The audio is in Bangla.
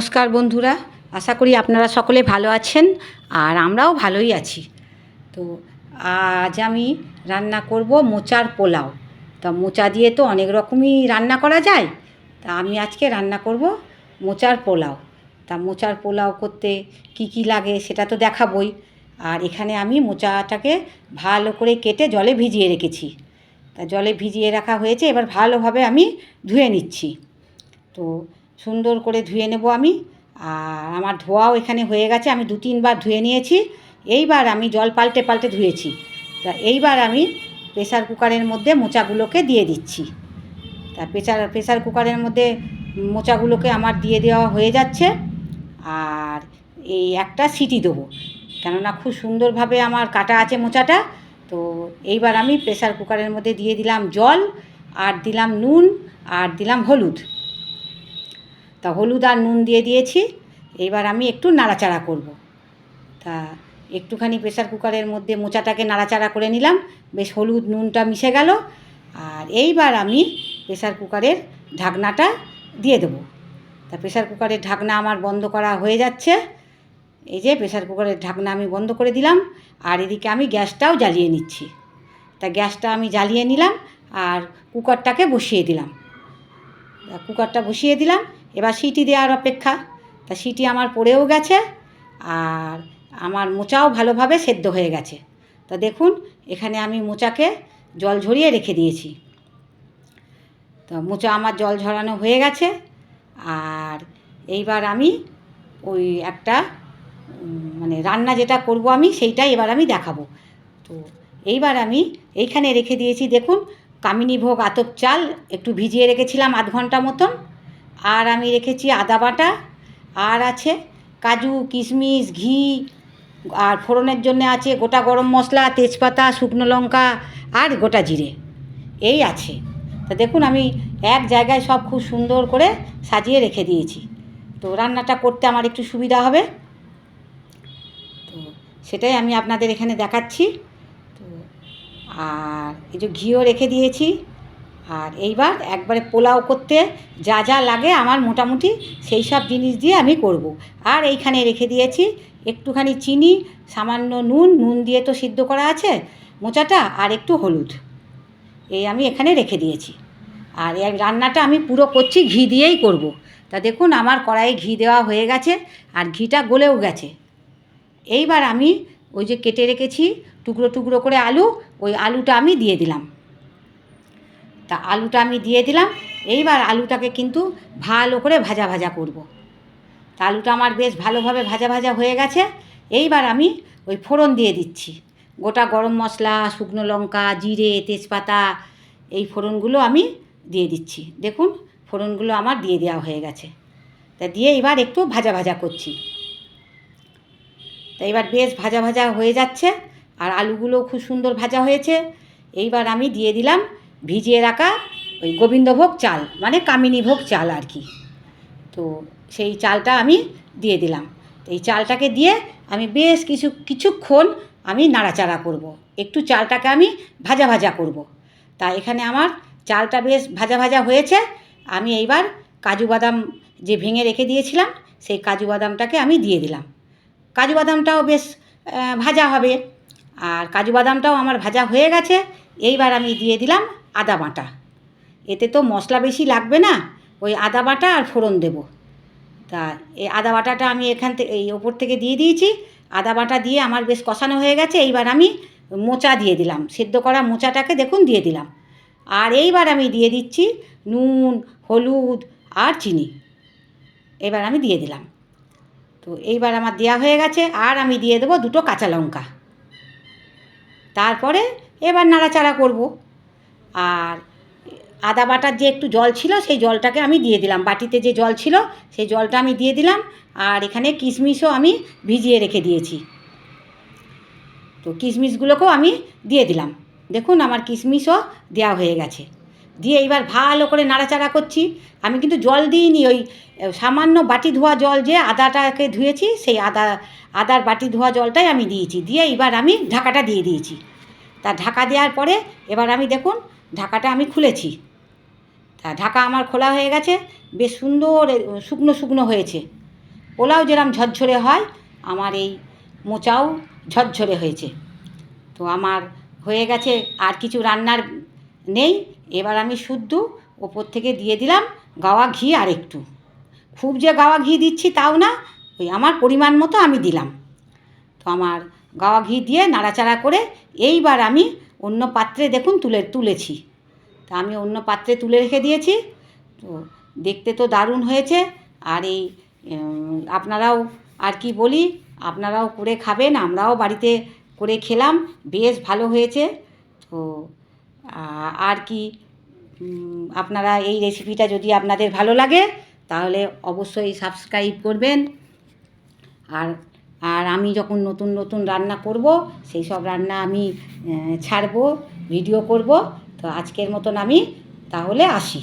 নমস্কার বন্ধুরা, আশা করি আপনারা সকলে ভালো আছেন আর আমরাও ভালোই আছি। তো আজ আমি রান্না করব মোচার পোলাও। তা মোচা দিয়ে তো অনেক রকমই রান্না করা যায়। তা আমি আজকে রান্না করব মোচার পোলাও। তা মোচার পোলাও করতে কি কি লাগে সেটা তো দেখাবই। আর এখানে আমি মোচাটাকে ভালো করে কেটে জলে ভিজিয়ে রেখেছি। তা জলে ভিজিয়ে রাখা হয়েছে, এবার ভালোভাবে আমি ধুয়ে নিচ্ছি। তো সুন্দর করে ধুয়ে নেব আমি। আর আমার ধোয়াও এখানে হয়ে গেছে, আমি দু তিনবার ধুয়ে নিয়েছি। এইবার আমি জল পাল্টে পাল্টে ধুয়েছি। তা এইবার আমি প্রেশার কুকারের মধ্যে মোচাগুলোকে দিয়ে দিচ্ছি। তা প্রেশার প্রেসার কুকারের মধ্যে মোচাগুলোকে আমার দিয়ে দেওয়া হয়ে যাচ্ছে। আর এই একটা সিটি দেবো। কেননা খুব সুন্দরভাবে আমার কাটা আছে মোচাটা। তো এইবার আমি প্রেশার কুকারের মধ্যে দিয়ে দিলাম জল, আর দিলাম নুন, আর দিলাম হলুদ। তা হলুদ আর নুন দিয়ে দিয়েছি এইবার আমি একটু নাড়াচাড়া করব। তা একটুখানি প্রেসার কুকারের মধ্যে মোচাটাকে নাড়াচাড়া করে নিলাম, বেশ হলুদ নুনটা মিশে গেল, আর এইবার আমি প্রেসার কুকারের ঢাকনাটা দিয়ে দেবো। তা প্রেসার কুকারের ঢাকনা আমার বন্ধ করা হয়ে যাচ্ছে, এই যে প্রেসার কুকারের ঢাকনা আমি বন্ধ করে দিলাম, আর এদিকে আমি গ্যাসটাও জ্বালিয়ে নিচ্ছি। তা গ্যাসটা আমি জ্বালিয়ে নিলাম, আর কুকারটাকে বসিয়ে দিলাম। কুকারটা বসিয়ে দিলাম এবার সিটি দেওয়ার অপেক্ষা। তা সিটি আমার পড়েও গেছে আর আমার মোচাও ভালোভাবে সেদ্ধ হয়ে গেছে। তা দেখুন, এখানে আমি মোচাকে জল ঝরিয়ে রেখে দিয়েছি। তো মোচা আমার জল ঝরানো হয়ে গেছে আর এইবার আমি ওই একটা মানে রান্না যেটা করব আমি সেইটাই এবার আমি দেখাবো। তো এইবার আমি এইখানে রেখে দিয়েছি, দেখুন, কামিনী ভোগ আতপ চাল একটু ভিজিয়ে রেখেছিলাম আধ ঘণ্টা মতন। আর আমি রেখেছি আদা বাটা, আর আছে কাজু, কিশমিশ, ঘি, আর ফোড়নের জন্য আছে গোটা গরম মশলা, তেজপাতা, শুকনো লঙ্কা আর গোটা জিরে। এই আছে। তা দেখুন আমি এক জায়গায় সব খুব সুন্দর করে সাজিয়ে রেখে দিয়েছি। তো রান্নাটা করতে আমার একটু সুবিধা হবে। তো সেটাই আমি আপনাদের এখানে দেখাচ্ছি। তো আর এই যে ঘিও রেখে দিয়েছি। আর এইবার একবারে পোলাও করতে যা যা লাগে আমার মোটামুটি সেই সব জিনিস দিয়ে আমি করব। আর এইখানে রেখে দিয়েছি একটুখানি চিনি, সামান্য নুন নুন দিয়ে তো সিদ্ধ করা আছে, মোচাটা আর একটু হলুদ এই আমি এখানে রেখে দিয়েছি আর এই রান্নাটা আমি পুরো করছি, ঘি দিয়েই করব। তা দেখুন আমার কড়াইয়ে ঘি দেওয়া হয়ে গেছে আর ঘিটা গলেও গেছে এইবার আমি ওই যে কেটে রেখেছি টুকরো টুকরো করে আলু, ওই আলুটা আমি দিয়ে দিলাম তা আলুটা আমি দিয়ে দিলাম। এইবার আলুটাকে কিন্তু ভালো করে ভাজা ভাজা করব। তা আলুটা আমার বেশ ভালোভাবে ভাজা ভাজা হয়ে গেছে। এইবার আমি ওই ফোড়ন দিয়ে দিচ্ছি। গোটা গরম মশলা, শুকনো লঙ্কা, জিরে, তেজপাতা এই ফোড়নগুলো আমি দিয়ে দিচ্ছি। দেখুন, ফোড়নগুলো আমার দিয়ে দেওয়া হয়ে গেছে। তা দিয়ে এবার একটু ভাজা ভাজা করছি। তা এবার বেশ ভাজা ভাজা হয়ে যাচ্ছে। আর আলুগুলো খুব সুন্দর ভাজা হয়েছে। এইবার আমি দিয়ে দিলাম ভিজিয়ে রাখা ওই গোবিন্দভোগ চাল মানে কামিনী ভোগ চাল আর কি। তো সেই চালটা আমি দিয়ে দিলাম। তো এই চালটাকে দিয়ে আমি বেশ কিছু, কিছুক্ষণ আমি নাড়াচাড়া করব। একটু চালটাকে আমি ভাজা ভাজা করব। তা এখানে আমার চালটা বেশ ভাজা ভাজা হয়েছে। আমি এইবার কাজু বাদাম যে ভেঙে রেখে দিয়েছিলাম, সেই কাজু বাদামটাকে আমি দিয়ে দিলাম। কাজু বাদামটাও বেশ ভাজা হবে। আর কাজু বাদামটাও আমার ভাজা হয়ে গেছে। এইবার আমি দিয়ে দিলাম আদা বাটা। এতে তো মশলা বেশি লাগবে না, ওই আদা বাটা আর ফোড়ন দেব। তা এই আদা বাটাটা আমি এখান থেকে এই ওপর থেকে দিয়ে দিয়েছি। আদা বাটা দিয়ে আমার বেশ কষানো হয়ে গেছে, এইবার আমি মোচা দিয়ে দিলাম। সেদ্ধ করা মোচাটাকে দেখুন দিয়ে দিলাম। আর এইবার আমি দিয়ে দিচ্ছি নুন, হলুদ আর চিনি। এবার আমি দিয়ে দিলাম। তো এইবার আমার দেওয়া হয়ে গেছে, আর আমি দিয়ে দেবো দুটো কাঁচা লঙ্কা। তারপরে এবার নাড়াচাড়া করব। আর আদা বাটার যে একটু জল ছিল, সেই জলটাকে আমি দিয়ে দিলাম। বাটিতে যে জল ছিল, সেই জলটা আমি দিয়ে দিলাম। আর এখানে কিশমিশও আমি ভিজিয়ে রেখে দিয়েছি। তো কিশমিশগুলোকেও আমি দিয়ে দিলাম। দেখুন, আমার কিশমিশও দেওয়া হয়ে গেছে। দিয়ে এইবার ভালো করে নাড়াচাড়া করছি। আমি কিন্তু জল দিইনি, ওই সামান্য বাটি ধোয়া জল যে আদাটাকে ধুয়েছি, সেই আদা, আদার বাটি ধোয়া জলটাই আমি দিয়েছি। দিয়ে এবার আমি ঢাকাটা দিয়ে দিয়েছি। তা ঢাকা দেওয়ার পরে এবার আমি দেখুন ঢাকাটা আমি খুলেছি। তা ঢাকা আমার খোলা হয়ে গেছে, বেশ সুন্দর শুকনো শুকনো হয়েছে। পোলাও যেরম ঝরঝরে হয়, আমার এই মোচাও ঝরঝরে হয়েছে। তো আমার হয়ে গেছে, আর কিছু রান্নার নেই, এবার আমি শুদ্ধ ওপর থেকে দিয়ে দিলাম গাওয়া ঘি আর একটু খুব যে গাওয়া ঘি দিচ্ছি তাও না, ওই আমার পরিমাণ মতো আমি দিলাম। তো আমার গাওয়া ঘি দিয়ে নাড়াচাড়া করে এইবার আমি অন্য পাত্রে দেখুন তুলে, তুলেছি। তা আমি অন্য পাত্রে তুলে রেখে দিয়েছি। তো দেখতে তো দারুণ হয়েছে। আর এই আপনারাও আর কি বলি, আপনারাও করে খাবেন, আমরাও বাড়িতে করে খেলাম, বেশ ভালো হয়েছে। তো আর কি আপনারা এই রেসিপিটা যদি আপনাদের ভালো লাগে, তাহলে অবশ্যই সাবস্ক্রাইব করবেন। আর আর আমি যখন নতুন নতুন রান্না করব, সেই সব রান্না আমি ছাড়ব, ভিডিও করব। তো আজকের মতন আমি তাহলে আসি।